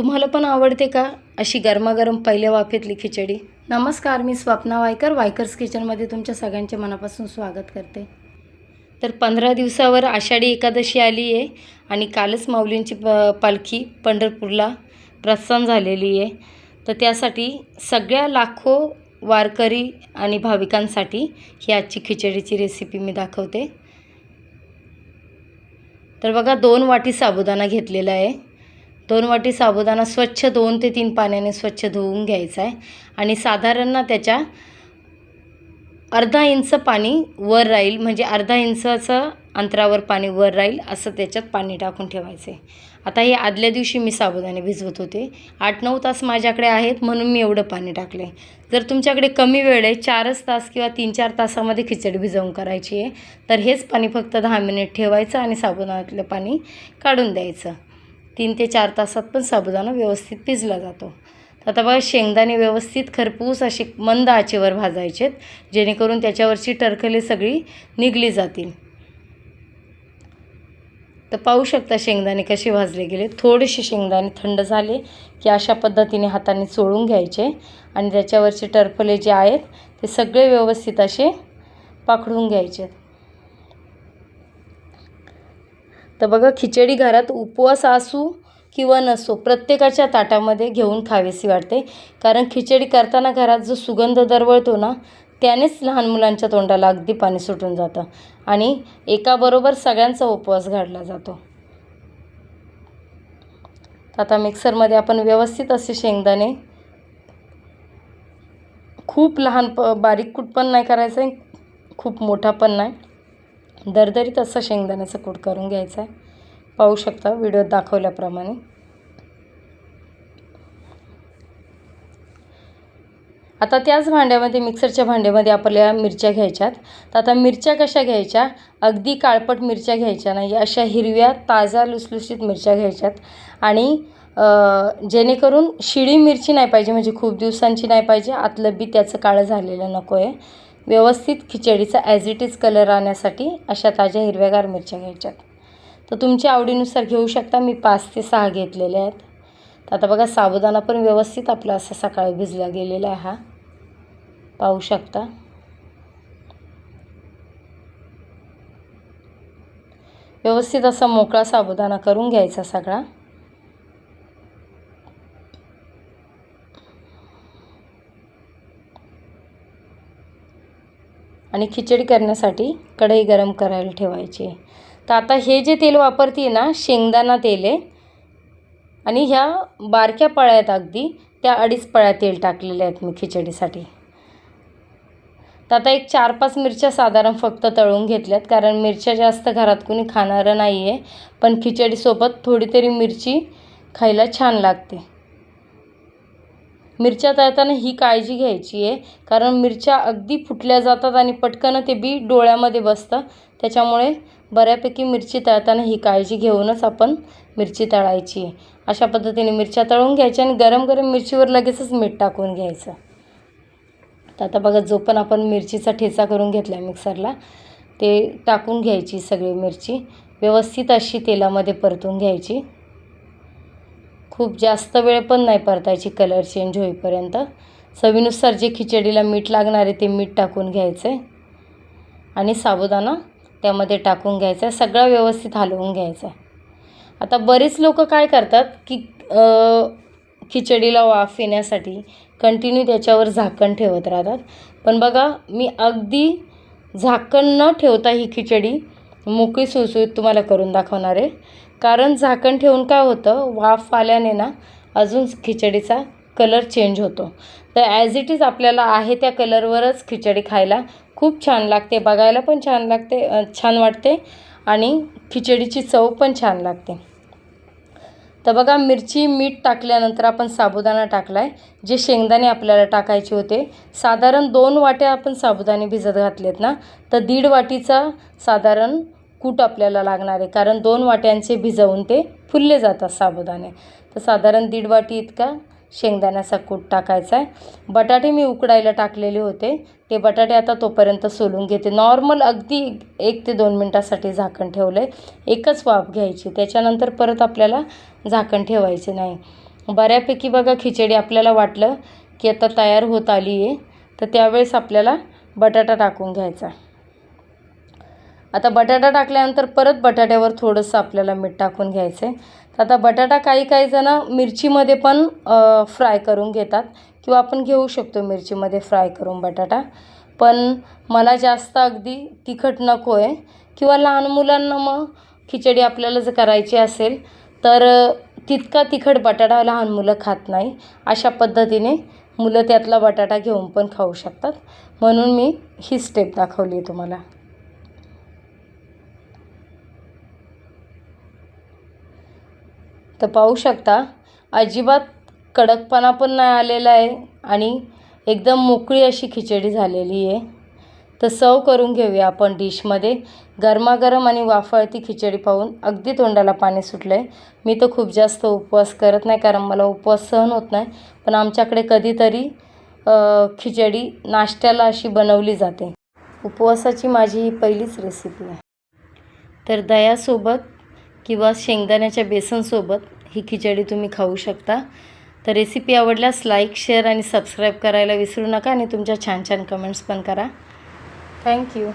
तुम्हाला पण आवडते का अशी गरमागरम पहिल्या वाफेतली खिचडी? नमस्कार मी स्वप्ना वायकर. वायकर्स किचनमध्ये तुमच्या सगळ्यांचे मनापासून स्वागत करते. तर पंधरा दिवसावर आषाढी एकादशी आली आहे आणि कालच माऊलींची प पालखी पंढरपूरला प्रस्थान झालेली आहे तर त्यासाठी सगळ्या लाखो वारकरी आणि भाविकांसाठी ही आजची खिचडीची रेसिपी मी दाखवते. तर बघा दोन वाटी साबुदाणा घेतलेला आहे. दोन वाटी साबुदाणा स्वच्छ दोन ते तीन पाण्याने स्वच्छ धुवून घ्यायचा आहे. आणि साधारण ना त्याच्या अर्धा इंच पाणी वर राहील म्हणजे अर्धा इंचाचं अंतरावर पाणी वर राहील असं त्याच्यात पाणी टाकून ठेवायचं आहे आता हे आदल्या दिवशी मी साबुदाणे भिजवत होते. आठ नऊ तास माझ्याकडे आहेत म्हणून मी एवढं पाणी टाकलं आहे जर तुमच्याकडे कमी वेळ आहे चारच तास किंवा तीन चार तासामध्ये खिचडी भिजवून करायची आहे तर हेच पाणी फक्त दहा मिनिट ठेवायचं आणि साबुदाण्यातलं पाणी काढून द्यायचं. तीन ते चार तासात पण साबुदाणा व्यवस्थित पिजला जातो. तर आता बघा शेंगदाणे व्यवस्थित खरपूस अशी मंद आचेवर भाजायचेत जेणेकरून त्याच्यावरची टरखले सगळी निघली जातील. तर पाहू शकता शेंगदाणे कसे भाजले गेले. थोडेसे शेंगदाणे थंड झाले की अशा पद्धतीने हाताने चोळून घ्यायचे आणि त्याच्यावरचे टरफले जे आहेत ते सगळे व्यवस्थित असे पाखडून घ्यायचे तर बघा खिचडी घरात उपवास असू किंवा नसो प्रत्येकाच्या ताटामध्ये घेऊन खावीशी वाटते. कारण खिचडी करताना घरात जो सुगंध दरवळतो ना त्यानेच लहान मुलांच्या तोंडाला अगदी पाणी सुटून जातं आणि एकाबरोबर सगळ्यांचा उपवास घडला जातो. आता मिक्सरमध्ये आपण व्यवस्थित असे शेंगदाणे खूप लहान प बारीक कूट पण नाही करायचं आहे खूप मोठा पण नाही. दरदरीत असं शेंगदाण्याचं कूट करून घ्यायचं आहे. पाहू शकता व्हिडिओत दाखवल्याप्रमाणे. आता त्याच भांड्यामध्ये मिक्सरच्या भांड्यामध्ये आपल्याला मिरच्या घ्यायच्यात. तर आता मिरच्या कशा घ्यायच्या? अगदी काळपट मिरच्या घ्यायच्या नाही अशा हिरव्या ताज्या लुसलुशीत मिरच्या घ्यायच्यात. आणि जेणेकरून शिळी मिरची नाही पाहिजे म्हणजे खूप दिवसांची नाही पाहिजे. आतलं बी त्याचं काळं झालेलं नको आहे व्यवस्थित खिचडीचा ॲज इट इज कलर आणण्यासाठी अशा ताज्या हिरव्यागार मिरच्या घ्यायच्यात. तर तुमच्या आवडीनुसार घेऊ शकता. मी पाच ते सहा घेतलेले आहेत. तर आता बघा साबुदाणा पण व्यवस्थित आपला असा सकाळी भिजला गेलेला आहे हा. पाहू शकता. व्यवस्थित असा मोकळा साबुदाणा करून घ्यायचा सगळा. आणि खिचडी करण्यासाठी कढई गरम करायला ठेवायची. तर आता हे जे तेल वापरते ना शेंगदाणा तेल आहे आणि ह्या बारक्या पळ्या आहेत अगदी त्या अडीच पळ्या तेल टाकलेल्या आहेत मी खिचडीसाठी. तर आता एक चार पाच मिरच्या साधारण फक्त तळून घेतल्यात कारण मिरच्या जास्त घरात कोणी खाणारं नाही आहे पण खिचडीसोबत थोडी तरी मिरची खायला छान लागते. मिरच्या तळताना ही काळजी घ्यायची आहे. कारण मिरच्या अगदी फुटल्या जातात आणि पटकन ते बी डोळ्यामध्ये बसतं. त्याच्यामुळे बऱ्यापैकी मिरची तळताना ही काळजी घेऊनच आपण मिरची तळायची आहे. अशा पद्धतीने मिरच्या तळून घ्यायच्या आणि गरम गरम मिरचीवर लगेचच मीठ टाकून घ्यायचं. तर आता बघा जो पण आपण मिरचीचा ठेचा करून घेतला आहे मिक्सरला ते टाकून घ्यायची सगळी मिरची. व्यवस्थित अशी तेलामध्ये परतून घ्यायची. खूप जास्त वेळ पण नाही परतायची कलर चेंज होईपर्यंत. चवीनुसार जे खिचडीला मीठ लागणार आहे ते मीठ टाकून घ्यायचं आहे आणि साबुदाणा त्यामध्ये टाकून घ्यायचा आहे सगळं व्यवस्थित हलवून घ्यायचं आहे आता बरेच लोक काय करतात की खिचडीला वाफ येण्यासाठी कंटिन्यू त्याच्यावर झाकण ठेवत राहतात. पण बघा मी अगदी झाकण न ठेवता ही खिचडी मोकळी सुळसुळीत तुम्हाला करून दाखवणार आहे. कारण झाकण ठेवून काय होतं वाफ आल्याने ना अजून खिचडीचा कलर चेंज होतो. तर ॲज इट इज आपल्याला आहे त्या कलरवरच खिचडी खायला खूप छान लागते बघायला पण छान लागते छान वाटते आणि खिचडीची चव पण छान लागते. तर बघा मिरची मीठ टाकल्यानंतर आपण साबुदाणा टाकला आहे जे शेंगदाणे आपल्याला टाकायचे होते. साधारण दोन वाट्या आपण साबुदाणे भिजत घातलेत ना तर दीड वाटीचा साधारण कूट आपल्याला लागणार आहे कारण दोन वाट्यांचे भिजवून ते फुलले जातात साबुदाणे. तर साधारण दीड वाटी इतका शेंगदाण्याचा कूट टाकायचा आहे. बटाटे मी उकडायला टाकलेले होते. ते बटाटे आता तोपर्यंत सोलून घेते. नॉर्मल अगदी एक ते दोन मिनटासाठी झाकण ठेवलं आहे एकच वाफ घ्यायची. त्याच्यानंतर परत आपल्याला झाकण ठेवायचे नाही. बऱ्यापैकी बघा खिचडी आपल्याला वाटलं की आता तयार होत आली आहे तर त्यावेळेस आपल्याला बटाटा टाकून घ्यायचा. आता बटाटा टाकल्यानंतर परत बटाट्यावर थोडंसं आपल्याला मीठ टाकून घ्यायचं आहे तर आता बटाटा काही काही जणं मिरचीमध्ये पण फ्राय करून घेतात किंवा आपण घेऊ शकतो मिरचीमध्ये फ्राय करून बटाटा. पण मला जास्त अगदी तिखट नको आहे किंवा लहान मुलांना मग खिचडी आपल्याला जर करायची असेल तर तितका तिखट बटाटा लहान मुलं खात नाही. अशा पद्धतीने मुलं त्यातला बटाटा घेऊन पण खाऊ शकतात. म्हणून मी ही स्टेप दाखवली आहे तुम्हाला. तर पाहू शकता अजिबात कडकपणा पण नाही आलेला आहे आणि एकदम मोकळी अशी खिचडी झालेली आहे. तर सव करून घेऊया आपण डिशमध्ये. गरमागरम आणि वाफळती खिचडी पाहून अगदी तोंडाला पाणी सुटलं आहे मी तर खूप जास्त उपवास करत नाही कारण मला उपवास सहन होत नाही पण आमच्याकडे कधीतरी खिचडी नाश्त्याला अशी बनवली जाते. उपवासाची माझी ही पहिलीच रेसिपी आहे. तर दह्यासोबत किंवा शेंगदाण्याच्या बेसनसोबत ही खिचडी तुम्ही खाऊ शकता. तर रेसिपी आवडल्यास लाईक शेअर आणि सबस्क्राईब करायला विसरू नका आणि तुमच्या छान छान कमेंट्स पण करा. थँक्यू